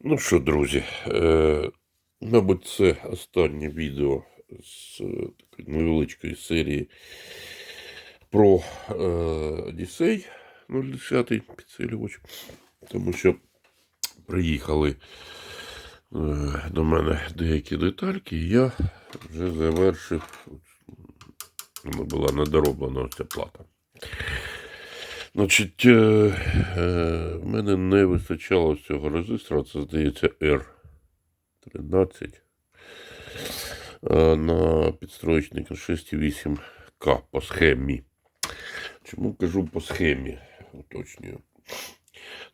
Ну що, друзі, е, мабуть, це останнє відео з е, такої невеличкої серії про е, Одіссей 010 підсилювач, тому що приїхали е, до мене деякі детальки, і я вже завершив, вона була недороблена ця плата. Значить, е, е, в мене не вистачало цього резистора, це здається R13 е, на підстроєчник 6,8К по схемі. Чому кажу по схемі? Уточнюю.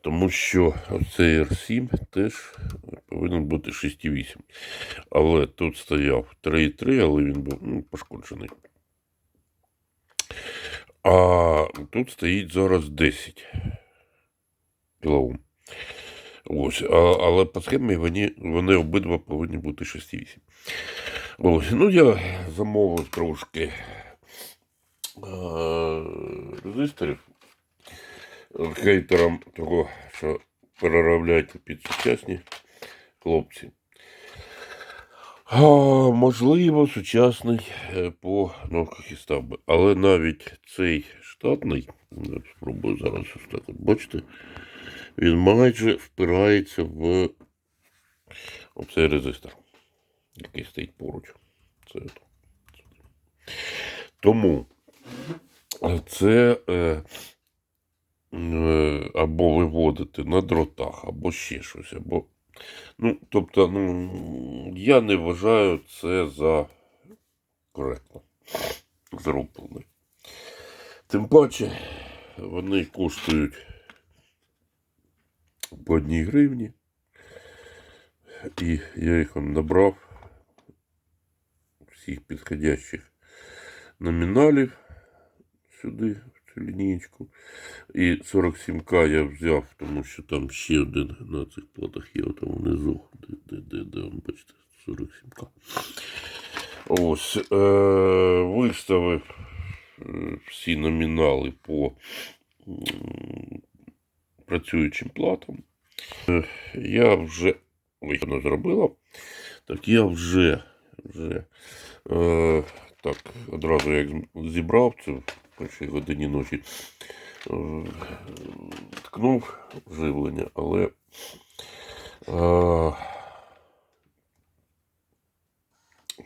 Тому що цей R7 теж повинен бути 6,8. Але тут стояв 3,3, але він був ну, пошкоджений. А тут стоїть зараз 10 кілоом. Ось, а, але по схемі вони, вони обидва повинні бути 6,8. Ось, ну я замовив трошки а, резисторів хейтерам того, що переробляйте під сучасні хлопці. А, можливо, сучасний е, по ножках і став би. Але навіть цей штатний, я спробую зараз ось так от бачите, він майже впирається в оцей резистор, який стоїть поруч. Це от. Тому це е, е, або виводити на дротах, або ще щось, або Ну, тобто, ну, я не вважаю це за коректно зроблено. Тим паче, вони коштують по одній гривні. І я їх набрав всіх підходящих номіналів сюди, цю лінієчку. І 47К я взяв, тому що там ще один на цих платах є там внизу. Де, де, де, де бачите, 47К. Ось. Е, виставив е, всі номінали по працюючим платам. Е, я вже ой, вона зробила. Так я вже, вже е, так, одразу як зібрав в першій годині ночі. е, Ткнув живлення, але е,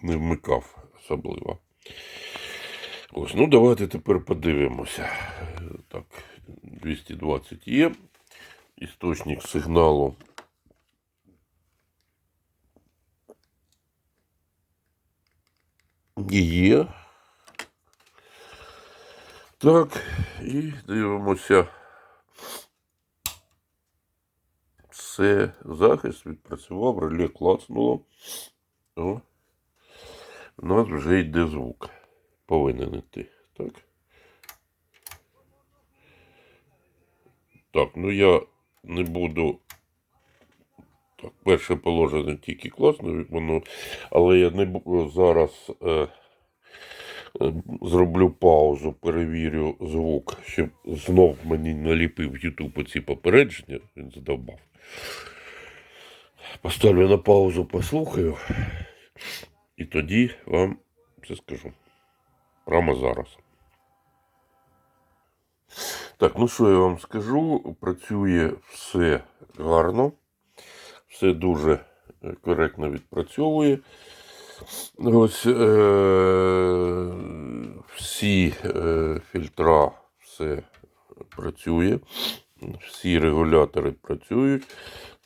не вмикав особливо. Ось, ну давайте тепер подивимося. Так, 220 є. Істочник сигналу. Є. Так, і дивимося. Все, захист відпрацював, реле клацнуло. О, у нас вже йде звук. Повинен йти. Так. Так, ну я не буду. Так, перше положення тільки класно, воно, але я не буду зараз. Е, Зроблю паузу, перевірю звук, щоб знов мені наліпив YouTube оці попередження, він задовбав. Поставлю на паузу, послухаю, і тоді вам все скажу. Прямо зараз. Так, ну що я вам скажу? Працює все гарно, все дуже е, коректно відпрацьовує. Ось е, всі е, фільтра, все працює, всі регулятори працюють.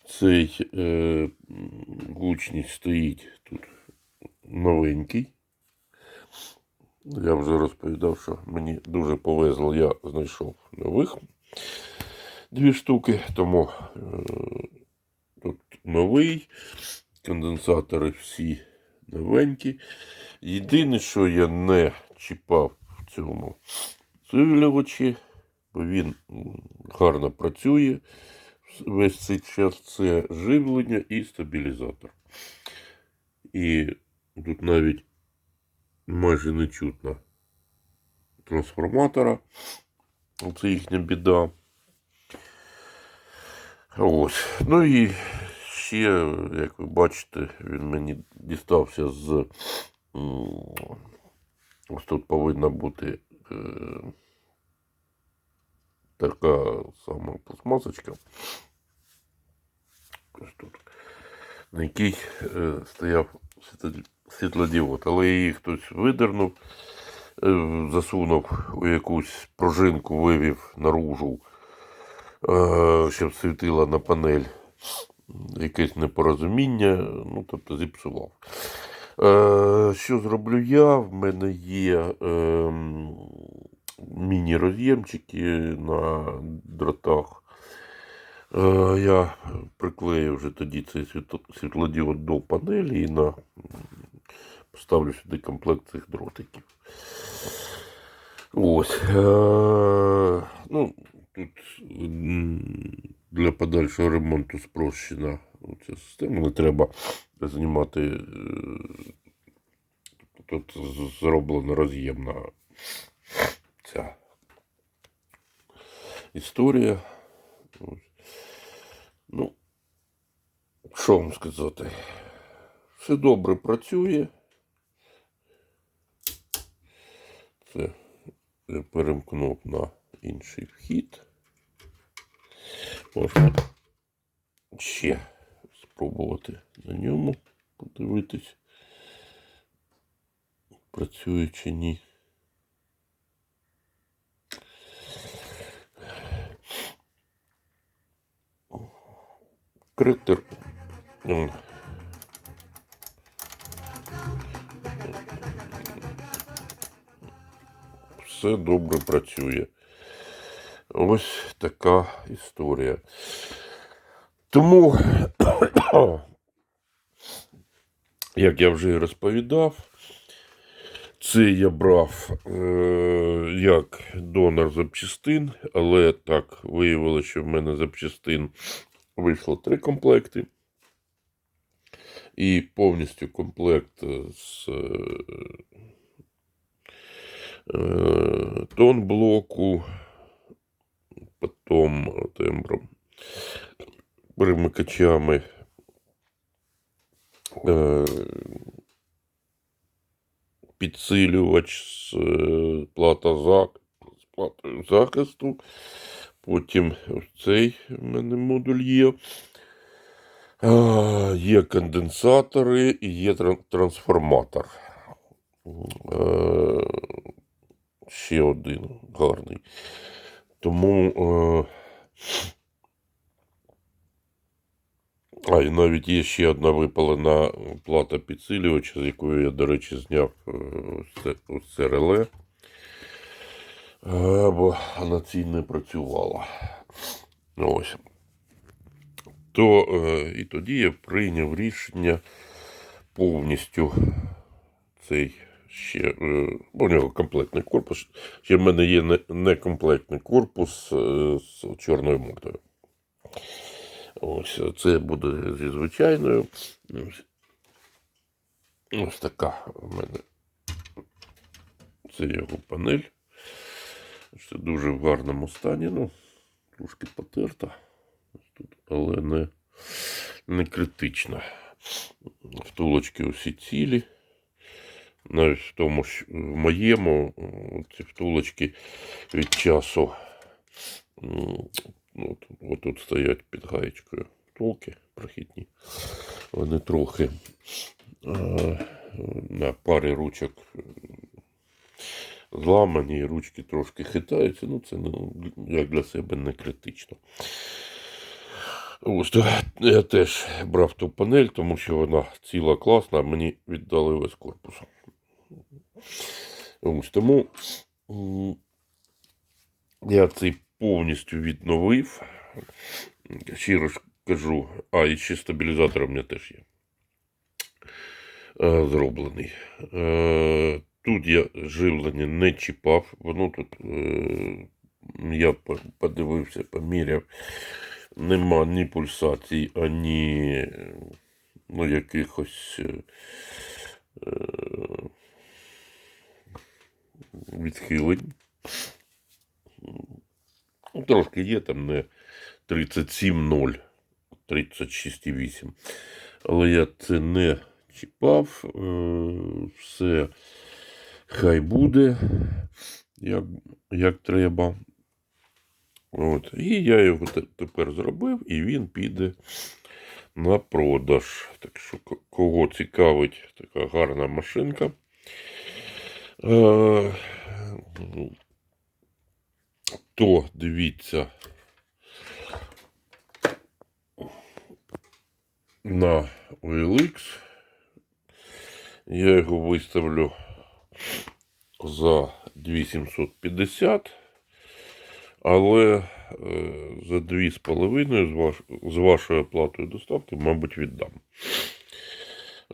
Цей е, гучність стоїть тут новенький. Я вже розповідав, що мені дуже повезло, я знайшов нових дві штуки, тому е, тут новий, конденсатори всі новенькі. Єдине, що я не чіпав в цьому цивілювачі, бо він гарно працює весь цей час. Це живлення і стабілізатор. І тут навіть майже не чутно трансформатора. Це їхня біда. Ось. Ну і ще, як ви бачите, він мені дістався з. Ось тут повинна бути е, така сама пластмасочка. Ось тут. На якій е, стояв світло- світлодіод, але її хтось видернув, е, засунув у якусь пружинку, вивів наружу, е, щоб світила на панель якесь непорозуміння, ну, тобто зіпсував. Е, що зроблю я? В мене є е, міні-роз'ємчики на дротах. Е, я приклею вже тоді цей світлодіод до панелі і на, поставлю сюди комплект цих дротиків. Ось. Е, ну, тут для подальшого ремонту спрощена ця система. Не треба знімати. е, Тут зроблена роз'ємна ця історія. Ну, що вам сказати? Все добре працює. Це я перемкнув на інший вхід. Можна ще спробувати на ньому подивитись, працює чи ні. Критер. Все добре працює. Ось така історія. Тому, як я вже розповідав, це я брав е, як донор запчастин, але так виявилося, що в мене запчастин вийшло три комплекти. І повністю комплект з е, е, тон тембром, перемикачами. Е, підсилювач з е, плата зак, з платою захисту. Потім цей в мене модуль є. Є конденсатори і є трансформатор. Е, Ще один гарний. Тому. е, А, і навіть є ще одна випалена плата підсилювача, з якою я, до речі, зняв е, ось це, реле. Е, Бо на цій не працювала. Ось. То е, і тоді я прийняв рішення повністю цей ще. е, У нього комплектний корпус. Ще в мене є некомплектний корпус е, з чорною мордою. Ось це буде зі звичайною. Ось, така в мене. Це його панель. Це дуже в гарному стані. Ну, трошки потерта. Тут, але не, не критично. Втулочки усі цілі. Навіть в тому, що в моєму ці втулочки від часу. Ну, от, от тут стоять під гаєчкою втулки прохідні. Вони трохи е, на парі ручок зламані, ручки трошки хитаються. Ну, це ну, як для себе не критично. Ось, я теж брав ту панель, тому що вона ціла класна, мені віддали весь корпус. Ось тому я цей повністю відновив. Щиро кажу, а і ще стабілізатор у мене теж є. Е, Зроблений. Е, Тут я живлення не чіпав, воно тут е, я подивився, поміряв. Нема ні пульсацій, ані ну, якихось відхилень. Ну, Трошки є там не 37.0, 36,8. Але я це не чіпав. Е, Все хай буде, як, як треба. От. І я його тепер зробив, і він піде на продаж. Так що, кого цікавить така гарна машинка. Е, то дивіться на OLX. Я його виставлю за 2750, але е, за 2,5 з, ваш, з вашою оплатою доставки, мабуть, віддам.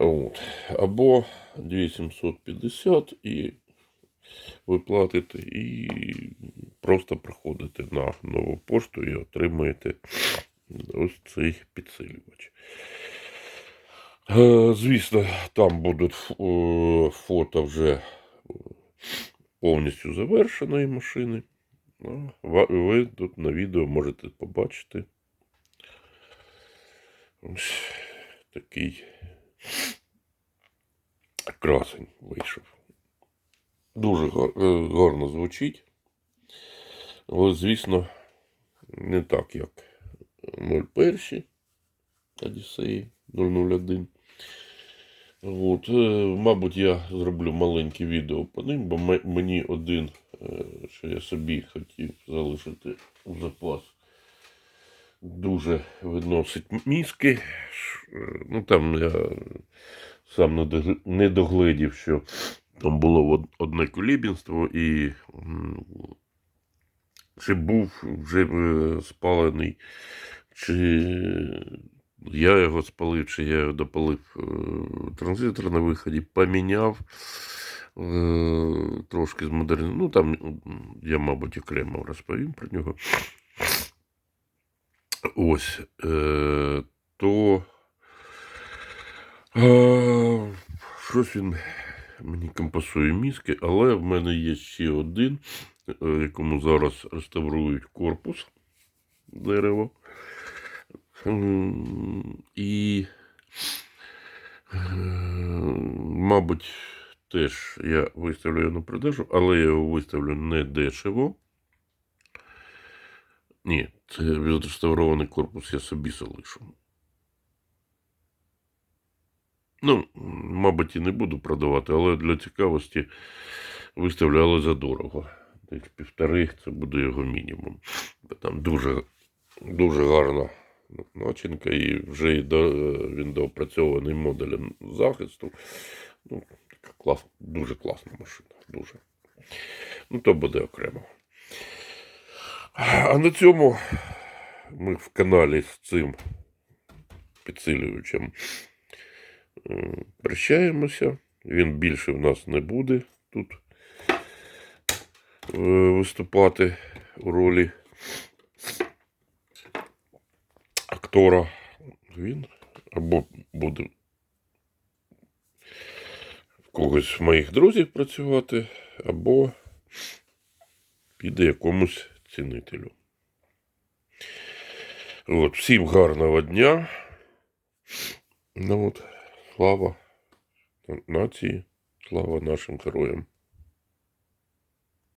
От. Або 2750 і ви платите і просто приходите на нову пошту і отримуєте ось цей підсилювач. Е, Звісно, там будуть е, фото вже е, повністю завершеної машини. Ну, Ви тут на відео можете побачити. Ось такий красень вийшов. Дуже е, гарно звучить. Але, звісно, не так, як 01 Одіссеї 001. От, е, мабуть, я зроблю маленьке відео по ним, бо мені один, е, що я собі хотів залишити у запас, дуже виносить мізки. Ну там я сам не догледів, що там було одне колібінство і чи був вже е, спалений, чи я його спалив, чи я його допалив е, транзистор на виході, поміняв е, трошки з модерн. Ну там я, мабуть, окремо розповім про нього. Ось. Е, то щось він мені компасує мізки, але в мене є ще один, е, якому зараз реставрують корпус дерево. І, е, мабуть, теж я виставлю його на продажу, але я його виставлю не дешево. Ні, це відреставрований корпус я собі залишу. Ну, мабуть, і не буду продавати, але для цікавості виставляли задорого. Десь півтори це буде його мінімум. Бо Там дуже, дуже гарна начинка і вже і до, він доопрацьований модулем захисту. Ну, така клас, дуже класна машина. Дуже. Ну, то буде окремо. А на цьому ми в каналі з цим підсилювачем е, прощаємося. Він більше в нас не буде тут е, виступати у ролі актора. Він або буде в когось з моїх друзів працювати, або піде якомусь цінителю. От, всім гарного дня. Ну от, слава нації, слава нашим героям.